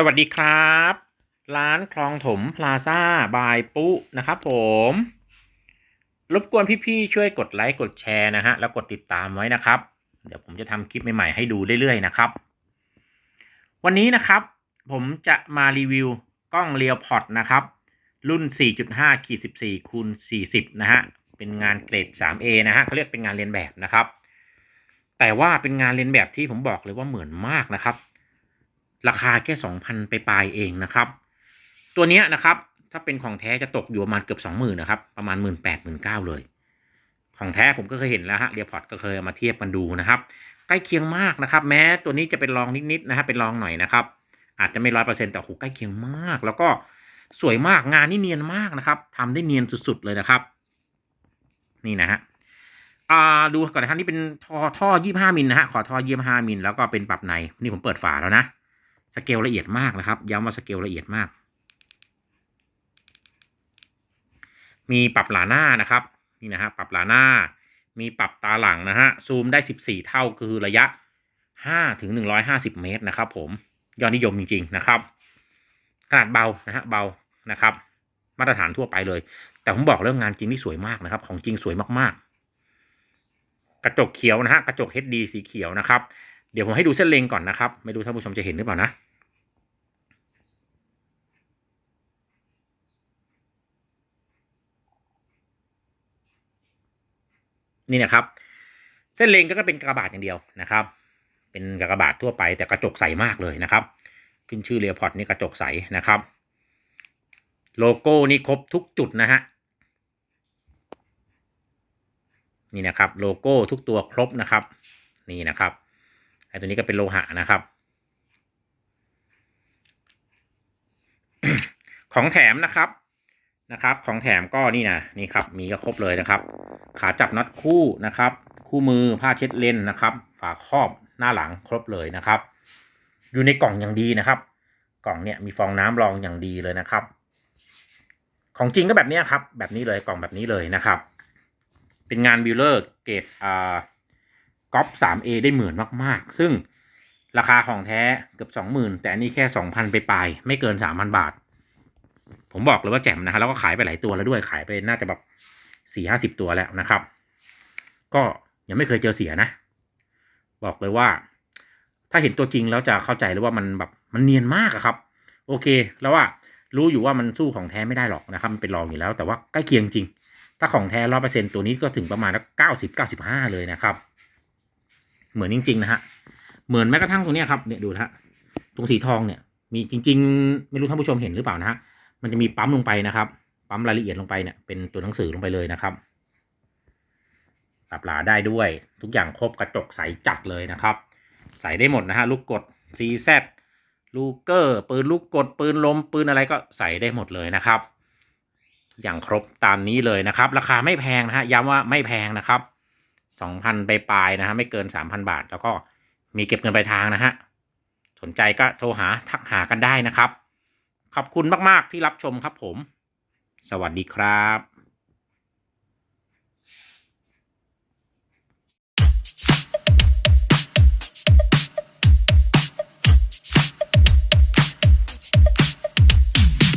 สวัสดีครับ ร้านคลองถมพลาซ่าบายปุ๊นะครับผม รบกวนพี่ๆช่วยกดไลค์กดแชร์นะฮะแล้วกดติดตามไว้นะครับ เดี๋ยวผมจะทำคลิปใหม่ๆให้ดูเรื่อยๆนะครับ วันนี้นะครับ ผมจะมารีวิวกล้องเรียวพอดนะครับ รุ่น 4.5ขีด14คูณ40 นะฮะ เป็นงานเกรด 3A นะฮะเขาเรียกเป็นงานเรียนแบบนะครับ แต่ว่าเป็นงานเรียนแบบที่ผมบอกเลยว่าเหมือนมากนะครับ ราคาแค่ 2,000 ไปปลายเองนะครับ ตัวเนี้ยนะครับ ถ้าเป็นของแท้จะตกอยู่ประมาณเกือบ 20,000นะครับ ประมาณ 1 8 0 0 0 1 9 0 0เลย ของแท้ผมก็เคยเห็นแล้วฮะเรียพอร์ตก็เคยเอามาเทียบกันดูนะครับ ใกล้เคียงมากนะครับ แม้ตัวนี้จะเป็นรองนิดๆนะฮะเป็นรองหน่อยนะครับ อาจจะไม่ร้อยเปอร์เซ็นต์แต่โหใกล้เคียงมาก แล้วก็สวยมากงานนี่เนียนมากนะครับทำได้เนียนสุดๆเลยนะครับ นี่นะฮะอ่าดูก่อนนะครับนี่เป็นท่อท่อยี่ห้ามิลนะฮะขอท่อยี่ห้ามิลแล้วก็เป็นปรับในนี่ผมเปิดฝาแล้วนะ สเกลละเอียดมากนะครับ ย้ำว่าสเกลละเอียดมาก มีปรับหลาหน้านะครับนี่นะฮะปรับหลาหน้า มีปรับตาหลังนะฮะซูมได้ 14 เท่าคือระยะ 5 ถึง 150 เมตรนะครับผมยอดนิยมจริงๆนะครับ ขนาดเบานะฮะเบานะครับ มาตรฐานทั่วไปเลย แต่ผมบอกเรื่องงานจริงที่สวยมากนะครับ ของจริงสวยมากๆ กระจกเขียวนะฮะกระจก HD สีเขียวนะครับ เดี๋ยวผมให้ดูเส้นเลงก่อนนะครับ ไม่รู้ท่านผู้ชมจะเห็นหรือเปล่านะ นี่นะครับ เส้นเลงก็เป็นกระบาดอย่างเดียวนะครับ เป็นกระบาดทั่วไปแต่กระจกใสมากเลยนะครับ ขึ้นชื่อเรียพอร์ตนี่กระจกใสนะครับ โลโก้นี่ครบทุกจุดนะฮะนี่นะครับ โลโก้ทุกตัวครบนะครับ นี่นะครับ ไอ้ตัวนี้ก็เป็นโลหะนะครับ ของแถมนะครับนะครับ ของแถมก็นี่นะนี่ครับ มีก็ครบเลยนะครับ ขาจับน็อตคู่นะครับ คู่มือผ้าเช็ดเลนนะครับ ฝาครอบหน้าหลังครบเลยนะครับ อยู่ในกล่องอย่างดีนะครับ กล่องเนี่ยมีฟองน้ำรองอย่างดีเลยนะครับ ของจริงก็แบบนี้ครับ แบบนี้เลยกล่องแบบนี้เลยนะครับ เป็นงานบิลเลอร์เกรดอ่า ก๊อป 3A ได้เหมือนมากๆ ซึ่งราคาของแท้เกือบ 20,000 แต่อันนี้แค่ 2,000 ไปปลาย ไม่เกิน 3,000 บาท ผมบอกเลยว่าแจ่มนะฮะแล้วก็ขายไปหลายตัวแล้วด้วยขายไปน่าจะแบบสี่ห้าสิบตัวแล้วนะครับ ก็ยังไม่เคยเจอเสียนะ บอกเลยว่า ถ้าเห็นตัวจริงแล้วจะเข้าใจเลยว่ามันแบบมันเนียนมากครับ โอเค แล้วว่ารู้อยู่ว่ามันสู้ของแท้ไม่ได้หรอกนะครับ มันเป็นรองอยู่แล้ว แต่ว่าใกล้เคียงจริง ถ้าของแท้ร้อเปอร์เซ็นตัวนี้ก็ถึงประมาณเก้าสิบเก้าสิบห้าเลยนะครับ เหมือนจริง ๆ นะฮะ เหมือนแม้กระทั่งตรงนี้ครับเนี่ยดูนะฮะตรงสีทองเนี่ย มีจริง ๆ ไม่รู้ท่านผู้ชมเห็นหรือเปล่านะฮะมันจะมีปั๊มลงไปนะครับ ปั๊มรายละเอียดลงไปเนี่ยเป็นตัวหนังสือลงไปเลยนะครับปรับหลาได้ด้วย ทุกอย่างครบกระจกใสจัดเลยนะครับ ใส่ได้หมดนะฮะลูกกด CZ ลูกเกอร์ปืนลูกกดปืนลมปืนอะไรก็ใส่ได้หมดเลยนะครับ ทุกอย่างครบตามนี้เลยนะครับ ราคาไม่แพงนะฮะย้ำว่าไม่แพงนะครับ 2,000ไปปลายนะฮะไม่เกิน 3,000 บาท แล้วก็มีเก็บเงินปลายทางนะฮะสนใจก็โทรหาทักหากันได้นะครับ ขอบคุณมาก ๆ ที่รับชมครับผม สวัสดีครับ